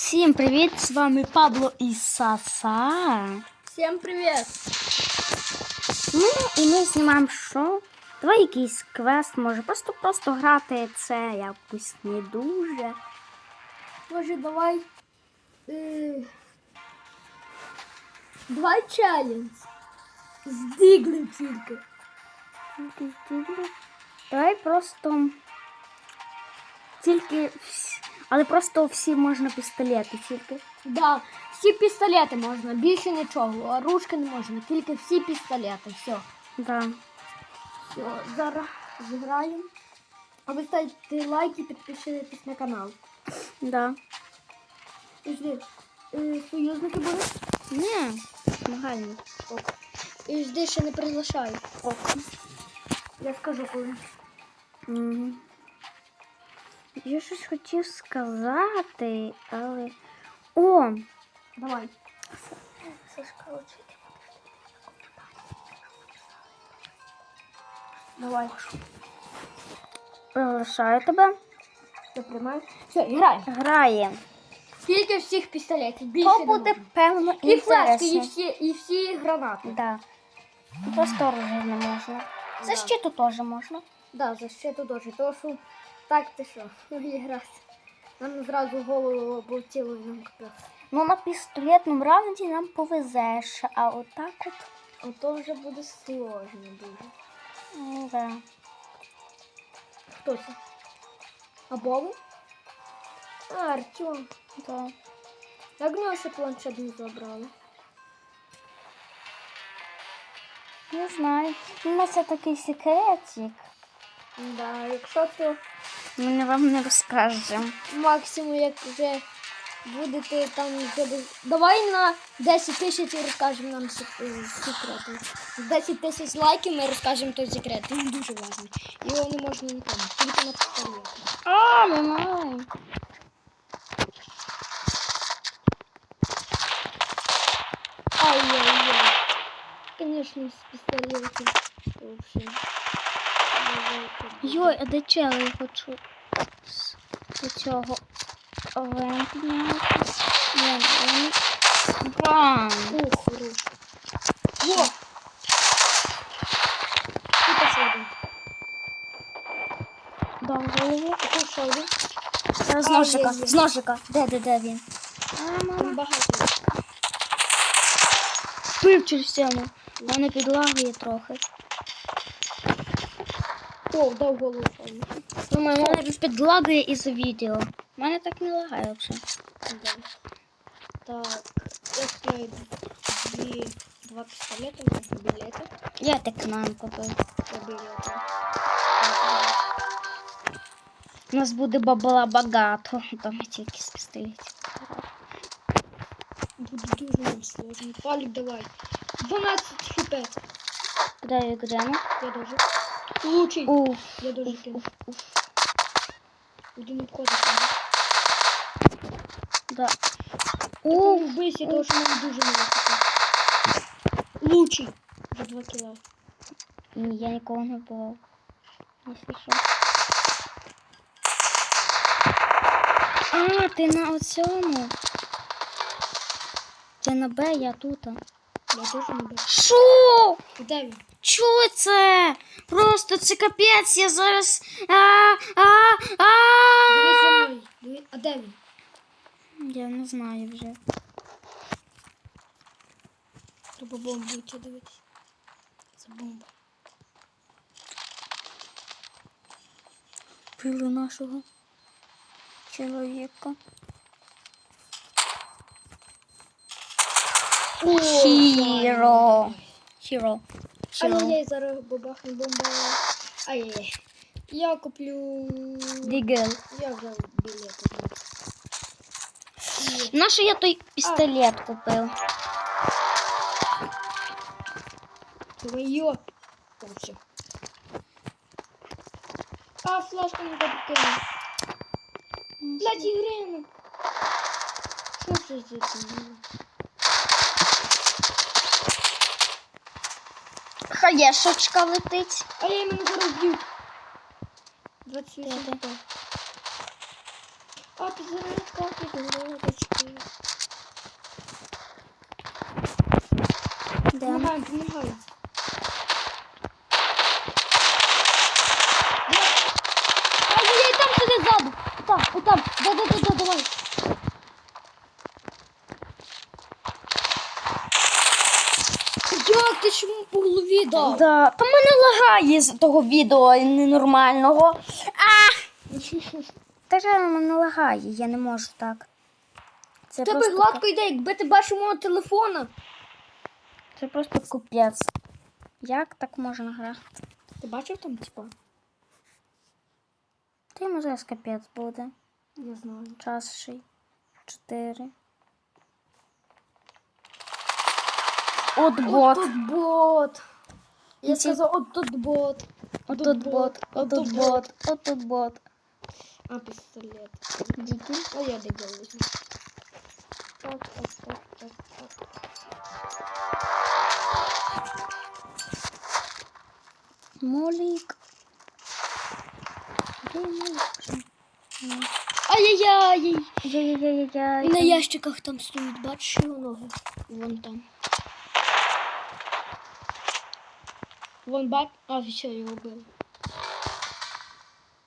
Всім привіт! З вами Пабло і Саса. Всем привет! Ну і ми знімаємо що? Давай якийсь квест, може, просто просто грати це якось не дуже. Може, давай. Е, давай челлендж. З Диглем тільки. Давай просто тільки всі- але просто всі можна пістолети тільки. Да, всі пістолети можна, більше нічого. А ружки не можна, тільки всі пістолети. Все. Да. Все, зараз зіграємо. А ви ставте лайк і підпишитесь на канал. Да. Жди, е, союзники? Не, нагально. Ок. І жди, ще не приглашаю. Ок. Я скажу коли. Мгм. Я щось хотів сказати, але. О! Давай. Давай. Приглашаю тебе. Я приймаю. Все, грай. Грає. Тільки всіх пістолетів. Більше То буде певно І флешки, і інтересно. всі, і всі гранати. Да. Просто оружие не можна. Да. Защиту теж можна. Да, защиту дуже. То що так ти що, грати. Нам зразу голову облетіло і нам капець. Ну на пістолетному раунді нам повезеш, а отак от. Ото вже буде сложно дуже. Ну, да. Хто це? А Бобу? А, Артем. Да. Як в нього ще планшет не забрали? Не знаю. У нас це такий секретик. Да, якщо то Ми вам не розкажемо. максимум, як вже будете там Давай на 10 тисяч і розкажемо нам секрети. З 10 тисяч лайків ми розкажемо той секрет. Він дуже важний. Його не можна нікому. Тільки на пістолеті. А, ми маємо. Ай-яй-яй. Конечно, пістолетів. Вообще. Давайте. Йой, а де чели я хочу з цього вен. Бам! Ух, хорош. Во! Ще один. Дав голову. Зараз з ножика. З ножика. Де, де, де він? А, мама. багато. Пив через стіну. Мене підлагує трохи. О, дав голову. Думаю, мене ж підлагує із відео. У мене так не лагає взагалі. Так, знаю дві, два пістолети, можна білети. Я так нам купив. У нас буде бабла багато. Там тільки з пістолетів. Буде дуже нам сложно. Палік, давай. 12 хп. Куди я куди? Я даже. Лучший. Я дуже Уф, кину. Один обходить. Да. Уф. вбийся, тому що нам дуже мало хп. Лучший. За 2 кіла. Ні, я нікого не було. Якщо що. А, ти на оцьому. Ти на Б, я тут. Я дуже не бачу. Шо? Де він? Чого це? Просто це капець, я зараз. А, а, а. А де він? Я не знаю вже. Треба бомбу йти дивитися. Це бомба. Пили нашого чоловіка. Хіро. Хіро. Хіро. Ай-яй-яй, зараз бабахне бомба. Ай-яй-яй. Я куплю... Дігел. Я взяв білети. І- Нащо я той пістолет купив? Давай йо. О, все. А, флешку не допустила. Блядь, Ігрину. Що це за Хаєшечка летить. А я мене зараз б'ють. 28 Де ти? хп. А, підзарядка, підзарядочки. Де? Помагаємо, помагаємо. Ай-яй-яй, там сидить ззаду. Там, отам. Да-да-да, давай. Як ти чому по голові дав? Да. Та мене лагає з того відео ненормального. А! Та ж мене лагає, я не можу так. Це тебе просто гладко йде, якби ти бачив мого телефона. Це просто купець. Як так можна грати? Ти бачив там, типа? Та йому зараз капець буде. Я знаю. Час ще чотири. От бот. От бот. Я ці- сказав, от тут бот. От тут бот. От тут бот. От тут бот. А, пістолет. Дикий. А я дебіл візьму. Так, так, так, так, так. Молік. Де молік? Ай-яй-яй! Яй-яй-яй-яй. На ящиках там стоїть, бачиш ноги? Вон там. Вон бач. А, все, його били.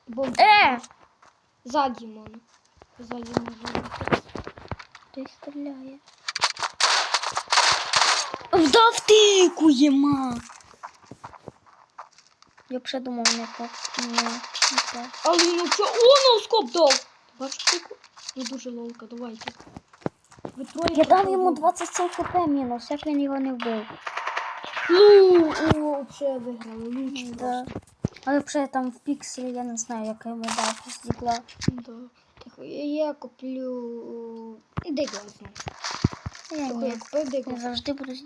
Бомба. Е! Ззаді мене. Ззаді мене. Ти стріляє. Вдав ти куєма. Я б ще думав не так. Не, не так. Але він що? О, ноускоп дав! Бачиш таку? Ну дуже ловко, давайте. Ви троє Я дав йому 27 хп мінус, як він його не вбив. Ну, о, взагалі виграли. Луч Да. Але вже там в пікселі я не знаю, як я йому дав з. Да. Так, я, я куплю Дигласну. Я Так, ні. я купив Я завжди буду з.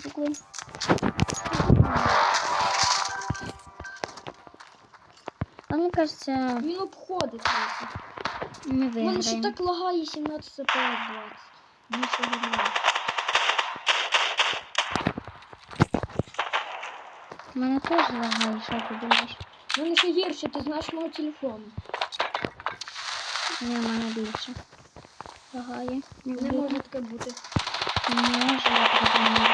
А мені кажеться, Він обходить просто. ми У мене ще виграємо. так лагає 17 CPS 20. Більше немає. У мене теж лагає, що ти думаєш? У мене ще гірше, ти знаєш мого телефону. Ні, в мене більше. Лагає. Не може таке бути. Не може, я так думаю.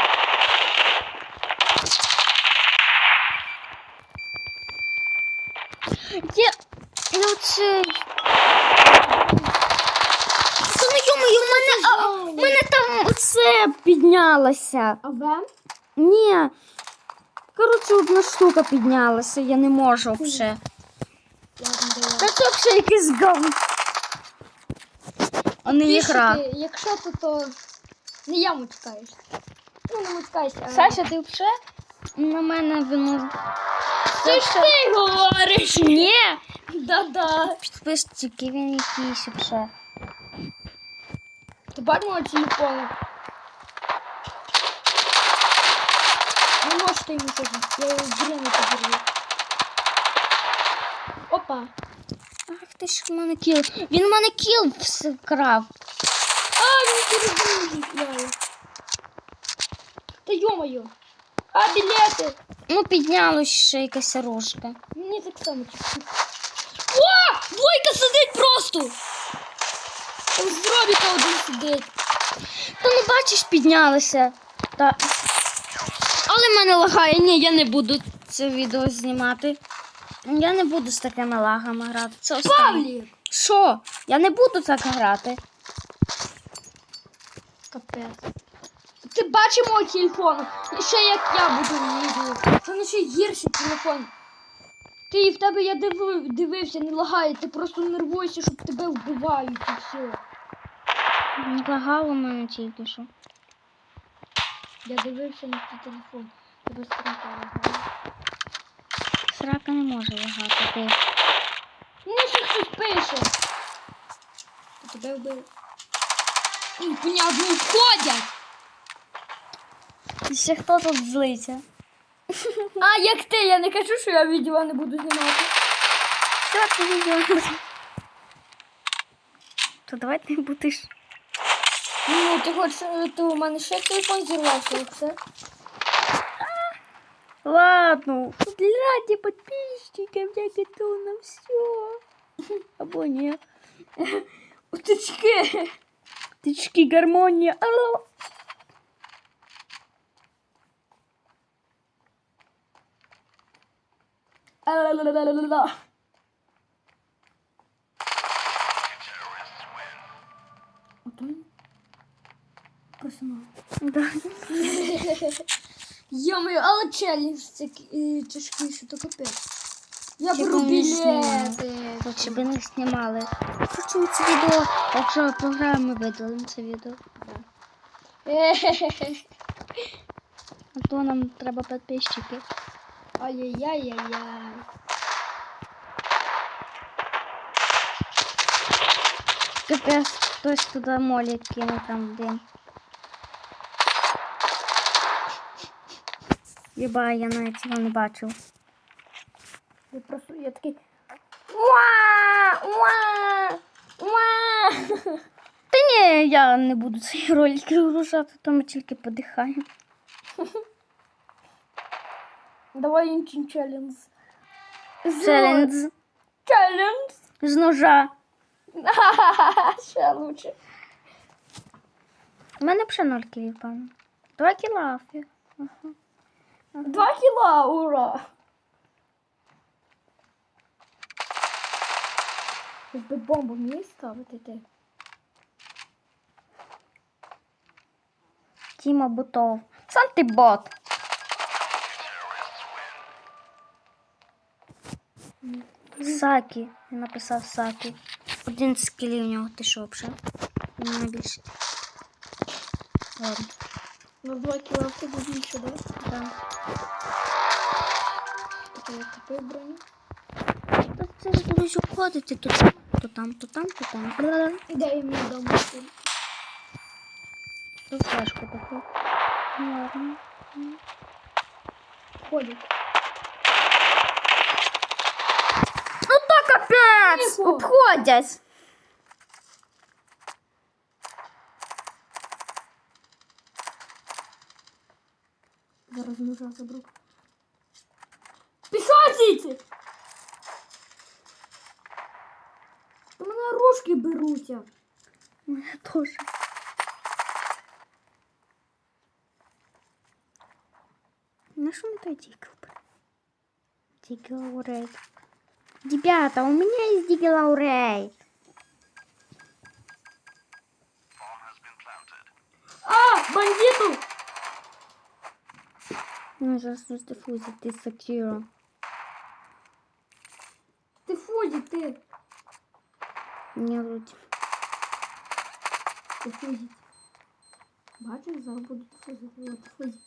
Є... Ну це... Та ну йому, в мене, а, в мене там оце піднялося. А? Ні. Коротше, одна штука піднялася, я не можу вже. Та це вже якийсь гам. А не ігра. Якщо то, то не я мучкаюсь. Ну, не мучкайся. Саша, ти вже на мене вину. Це ж ти говориш. Ні. Да-да. Підписчики, він якийсь вже. Ти бачиш мого телефону? Не можете. Я його дряну подірву. Опа. Ах ти ж мене кіл. Він мене кіл вкрав. А, він мене Та йо-моє. А, білети. Ну, піднялось ще якась оружка. Мені так само чуть-чуть. О! Двойка сидить просто! Там один сидить. Та ну бачиш, піднялося. Та... Але в мене лагає. Ні, я не буду це відео знімати. Я не буду з такими лагами грати. Це. Павлік! Що? Я не буду так грати. Капець. Ти бачиш мого телефону? І ще як я буду в відео. Це не ще гірший телефон. Ти в тебе я диви, дивився, не лагає, ти просто нервуєшся, щоб тебе вбивають і все. Лагало мене тільки що. Я дивився на твій телефон. Тебе стрімка лагає. Срака не може лагати. Ти. Мені ще хтось пише. Тебе вбили. Ну, понятно, входять. І ще хто тут злиться? А як ти, я не кажу, що я відео не буду знімати. Що ти відео? То давай ти будеш. Ну, ти хочеш, е, то у мене ще телефон зірвався, і все. Ладно. Ради подписчиков я готова на все. Або ні. Утички. Тички, гармонія. Алло. Ла-ла-ла-ла-ла-ла. Ото Просинав. Да. Йомаю, але челлендж тяжкий, що то капець. Я беру білети. Лучше би не знімали. Хочу це відео, якщо програми видалимо це відео. А то нам треба підписчики. Ай-яй-яй-яй-яй. Капець, хтось туди молі кинув там в Єба, я навіть цього не бачив. Я просто я такий. Уа! Уа! Уа! Та ні, я не буду цей ролик вигружати, то ми тільки подихаємо. Давай інший челлендж. Челендж Челлендж. з ножа. Ще лучше. У мене ще певно. Два кіла. фі. Два кіла, ура! Якби бомбу міг ставити ти. Тіма Бутов. Сам ти бот. Сакі. Він написав Сакі. Один з у нього. Ти що взагалі? У. Ладно. На два кіла в тебе більше, да? Да. Так, я купив броню. Та це ж будеш обходити тут. То там, то там, то там. Бла-бла. Дай мені дома. Тут флешку таку. Ну ладно. Ходить. Ну то капець! Тихо. Обходять! Зараз ножа заберу. Пішов звідси! Та мене рожки беруться. Мене теж. На что мы то дигл? Дигл Ребята, у меня есть дигл Ну, зараз дифузить, ти сатіро. Ти. Не вроді. Ти фузі. Бачиш, зараз буду фузити. От фузі.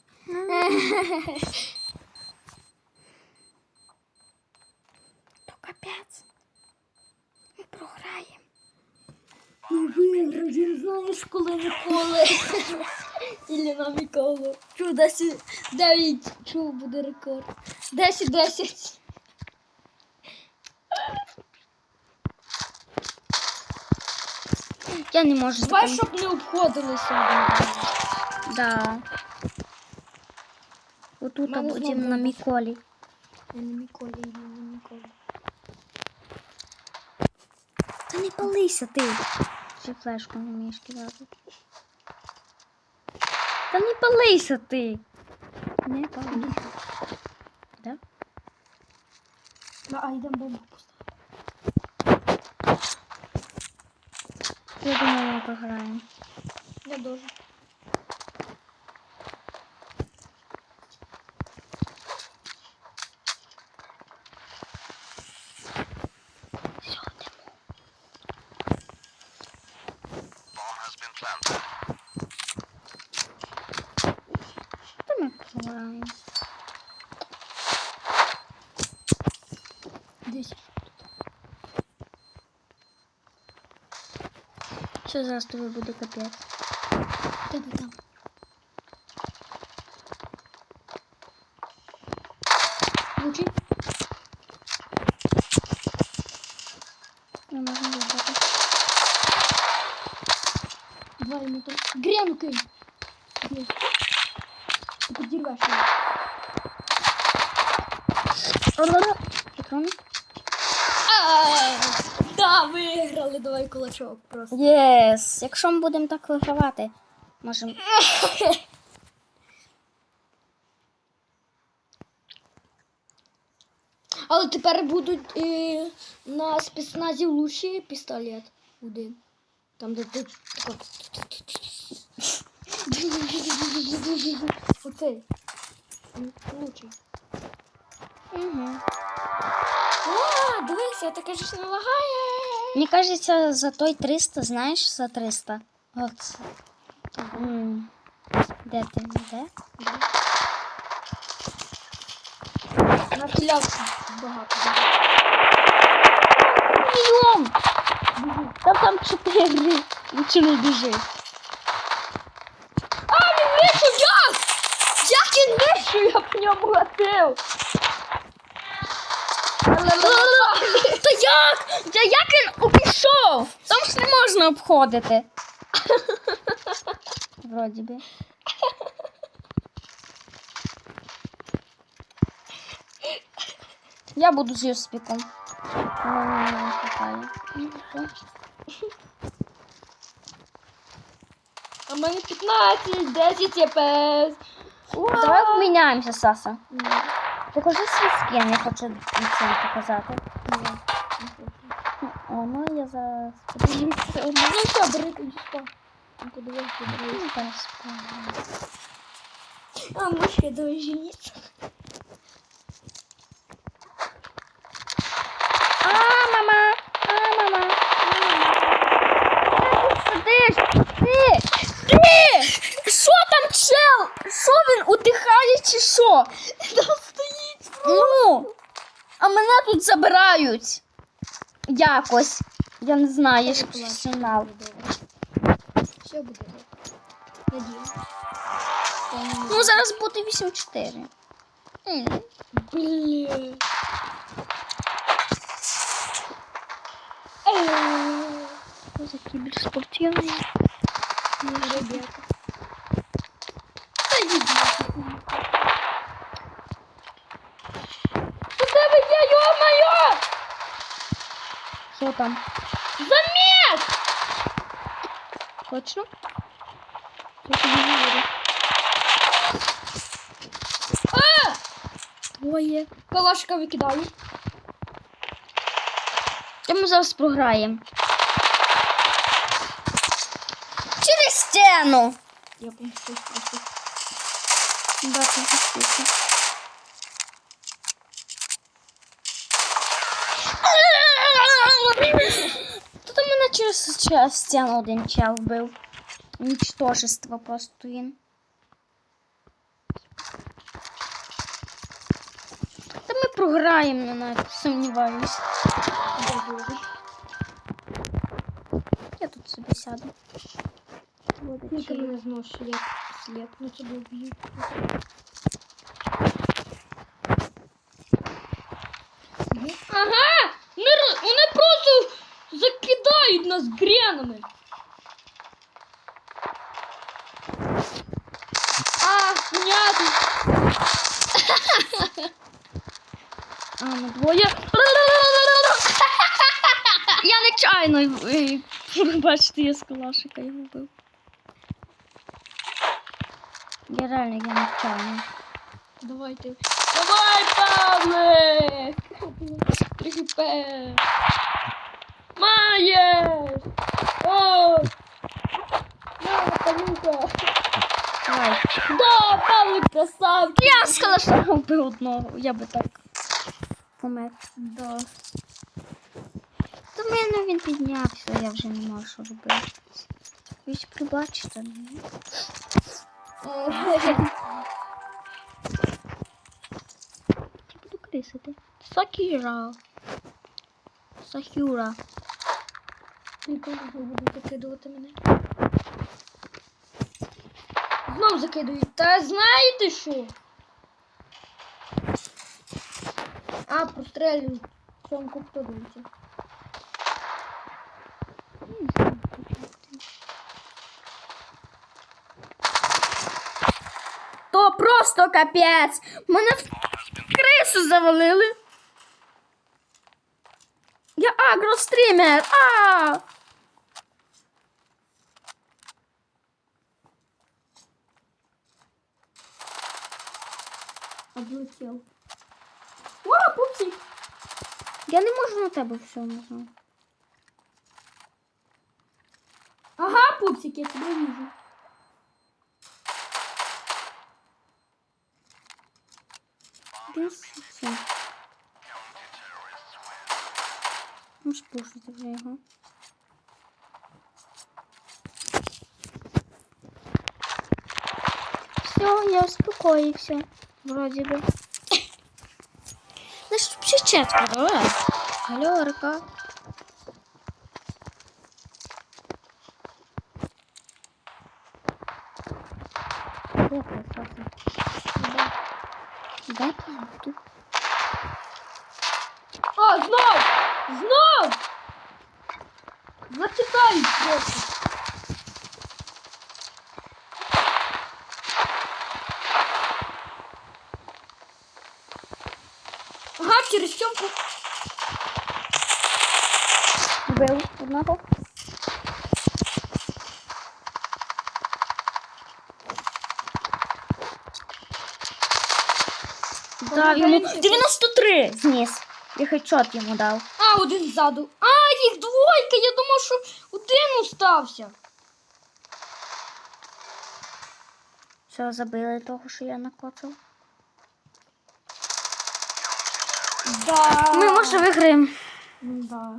То капець. Ми програємо. І виграємо, знаєш, коли ніколи. Ілі на Миколу. Чу, 10, 9, чу, буде рекорд. 10, 10. Я не можу Давай, щоб не обходилися. Да. Отут Мене будемо знову на бомба. Міколі. Я не Миколі, я не Миколі. Та не палися ти. Чи флешку не вмієш кидати? Та не палися ти. Не палися. Да? Ну, а йдемо бомбу поставити. Я думаю, ми програємо. Я дуже. Все, йдемо. Програємо. Десь. Що зараз тобі буде капець? Тебе там. Лучи. Не можна виграти. Два йому там. Кинь. Десь. Ти підірвеш його. А, Да. Виграли, давай кулачок просто. Єс. Якщо ми будемо так вигравати, можемо. Але тепер будуть е, на спецназі лучший пістолет. Один. Там, де ти. Оцей. Лучший. Угу. О, дивися, ти кажеш, не лагає. Мені кажеться, за той 300, знаєш, за 300. От. М. Де ти? Де? На клявку багато. Бігом! Та там 4. Лучше не біжи. А, він вийшов, як? Як він вийшов? Я гатив. Та як? Та як він обійшов? Там ж не можна обходити. Вроді би. Я буду з Юспіком. Не. А мене 15, 10 ЄПС. Давай обміняємося, Саса. Покажи свій скін, я хочу цим показати. О, ну я зараз подивлюся. Ну все, бери тоді що. Ну, подивись, подивись. Ну, зараз спробую. А жениться. А, мама! А, мама! Сидиш! Ти! Ти! Що там чел? Що він удихає чи що? Там стоїть. Ну! А мене тут забирають. Якось. Я не знаю, я ж професіонал. Все буде. Надіюсь. Ну, зараз буде 8-4. М. Блін. Що за кіберспортивний? Та йди. У тебе є, йо-моє! Що там? Заміс! Точно? Я не вірю. А! Твоє. Калашка викидаю. Та ми зараз програємо. Через стіну. Я помстусь просто. Бачу, засвіти. Тут у через стіну один чел вбив. Нічтожество просто він. Та ми програємо, не навіть сумніваюсь. Я тут собі сяду. Тільки мене знову сліп. Сліп. Ну тебе вб'ють. Ага! Вони, ро- вони просто закидають нас гренами. А, понятно. А, ми двоє. Я нечайно, е, бачите, я з калашика його вбив. Я реально я нечайно. Давайте. Давай, Павлик! Трихіпе! Маєш! О! На, Павлюка! Да, Павлик красавчик! Я з калашика вбив одного, я би так помер. Да. До мене він піднявся, я вже не можу робити. Ви ж прибачите мене. Я буду крисити. Сакіра. Сахюра. Ніколи не буду закидувати мене. Знов закидують. Та знаєте що? А, прострелюють. Сумку хто дивиться. То просто капець. Мене в крису завалили. Я агро стріляю. стрімер! А! Облетел. О, пупсик! Я не можу на тебе все нажати. Ага, пупсик, я тебя вижу. Десь все. Можеш пушити вже його. Все, я успокоївся. Вроді би. Значить, ще четверо, а? Гальорка. Де ти, Софі? Де? Де ти? А, знов! Знов! Зачекай просто. Ага, щелку. Вбив одного. Дав йому 93 зніс. Я хедшот йому дав. А, один ззаду. А, їх двойка. Я думав, що один устався. Все, забили того, що я накоцав. Да. Ми може виграємо. Да.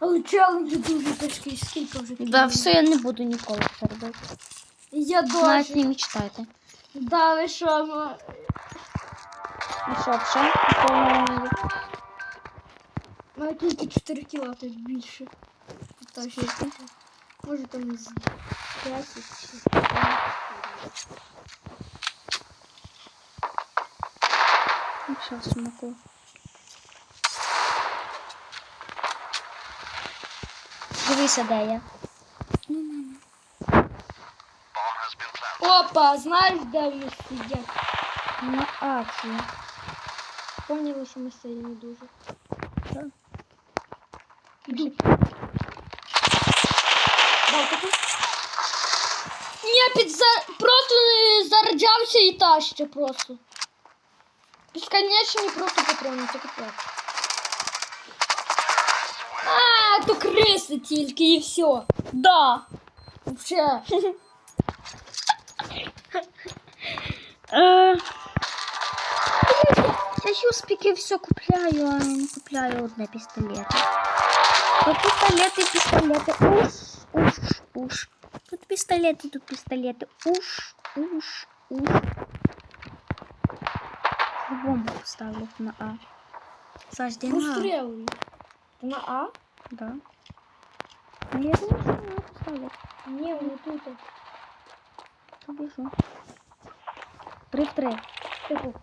Але челенджі дуже тяжкі, скільки вже кілів. Да, все я не буду ніколи це Я Я Навіть не мечтайте. Да, ви що? ну, Ну що, все? Повно Ну, тільки 4 кіла, то більше. Та. Може там з 10 чи 15. Все, смоку. Дивися, де я. Опа, знаєш, де вони сидять? На акції. Поняли, що ми сильні дуже. Да? Іду. Дав таку. Ні, під... просто е, заряджався і таща просто. Безконечні просто патрони, це капець. А, то криси тільки і все. Да. Вже. Е, Я ж успіхи все купляю, а не купляю одне пістолети. Тут пістолети, пістолети, уш, уш, уш. Тут пістолети, тут пістолети, уш, уш, уш. Бомбу поставлю на А. Завжди на А. Прострілюй. Ти на А? Да. Ну, я думаю, що на А поставлю. Ні, не тут. Побіжу. Три в три. Типу,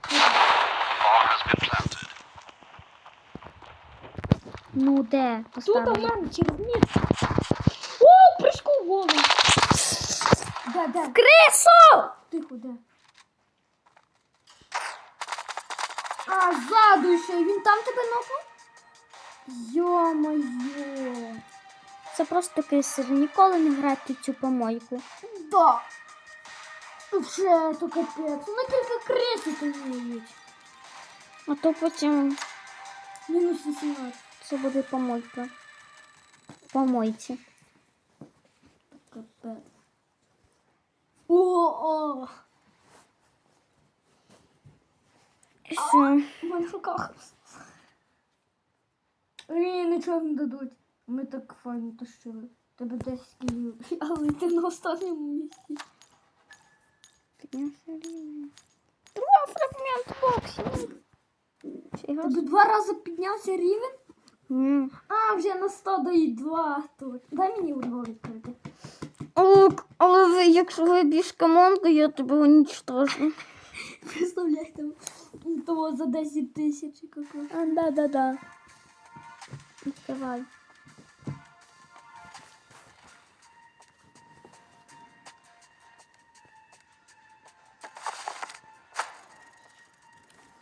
Ну, де? Тут у Поставлю. мене через низ. О, прыжку в голову. Де, де? Крису! Тихо, де? Ззаду ще. Він там тебе нокнув? Йо-моє. Це просто кисер. Ніколи не грати цю помойку. Да. Вже, то капець. Тільки криси то вміють. А то потім Мінус 18. це буде помойка. Помойці. Капець. О-о. Все. В моїх руках. Ні, нічого не дадуть. Ми так файно тащили. Тебе 10 кілів. Але ти на останньому місці. Піднявся рівень. Два фрагмент боксів. Тебе два рази піднявся рівень? Ні. А, вже на 100 дають два. Дай мені одного відкрити. Але, але ви, якщо ви більш команду, я тебе уничтожу. Представляй там того за 10 тисяч якось. А, да, да, да. Відкривай.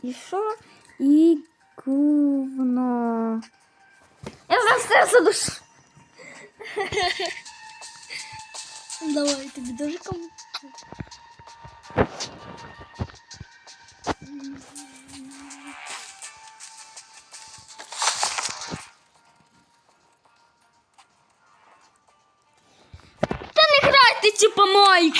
І що? І говно. це задушу. Давай, тобі дуже кому.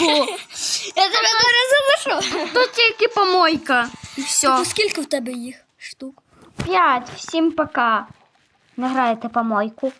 Помойку. Я тебе зараз залишу. Тут тільки помойка. І все. Типу, скільки в тебе їх штук? П'ять. Всім пока. Не граєте помойку.